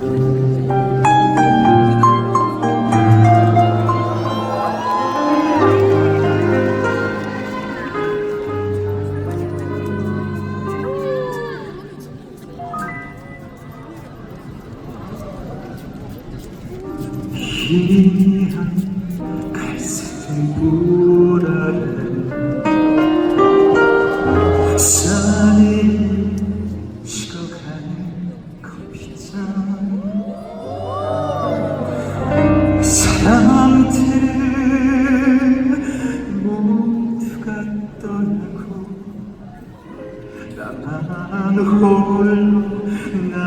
Sim, I.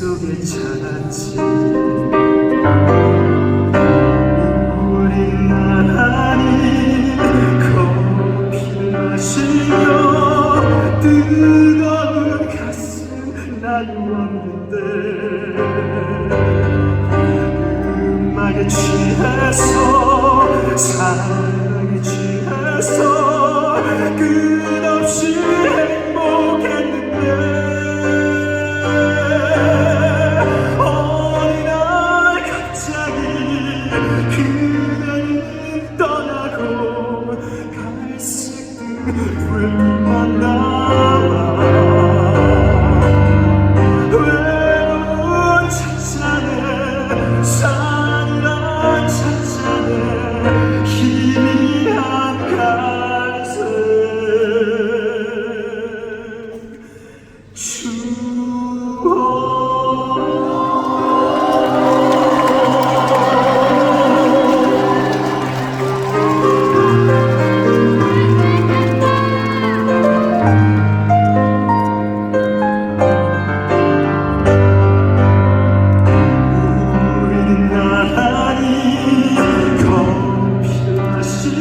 속에 찾았지. 우린 나란히 커피를 마시며 뜨거운 가슴 나누었는데 음악에 취해서 사랑에 취해서 will my love.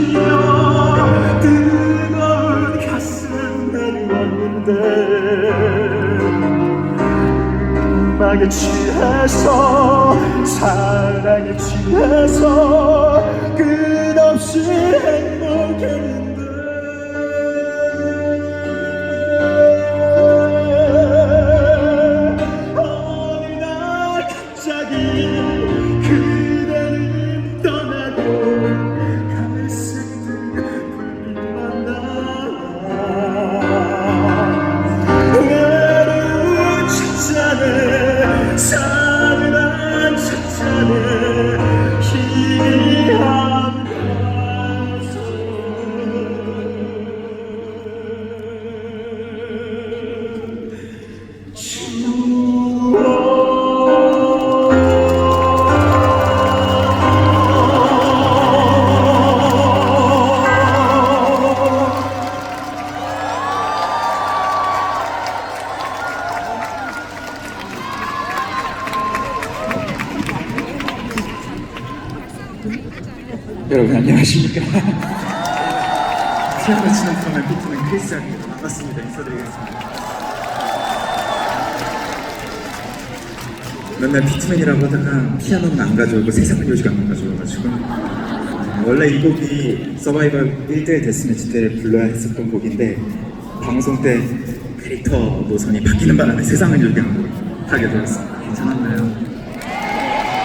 마시며 뜨거운 가슴 내리웠는데 음악에 취해서 사랑에 취해서 끝없이 행복했 여러분 안녕하십니까? 피아노 치는 프로의 피트맨 크리스입니다. 반갑습니다. 인사드리겠습니다. 맨날 피트맨이라고 하다가 피아노는 안 가져오고 세상을 요지가 안 가져와가지고 어, 원래 이 곡이 서바이벌 1대1 데스매치 때 불러야 했었던 곡인데 방송 때 캐릭터 노선이 바뀌는 바람에 세상을 요기하고 하게 되었습니다. 괜찮았나요?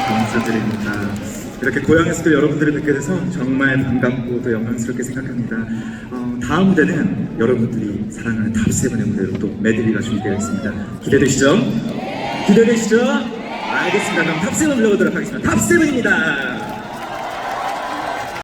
감사드립니다. 이렇게 고향에서도 여러분들을 뵙게 돼서 정말 반갑고 또 영광스럽게 생각합니다. 어, 다음 무대는 여러분들이 사랑하는 탑세븐의 무대로 또 메들리가 준비되어 있습니다. 기대되시죠? 기대되시죠? 알겠습니다. 그럼 탑세븐 불러보도록 하겠습니다. 탑세븐입니다.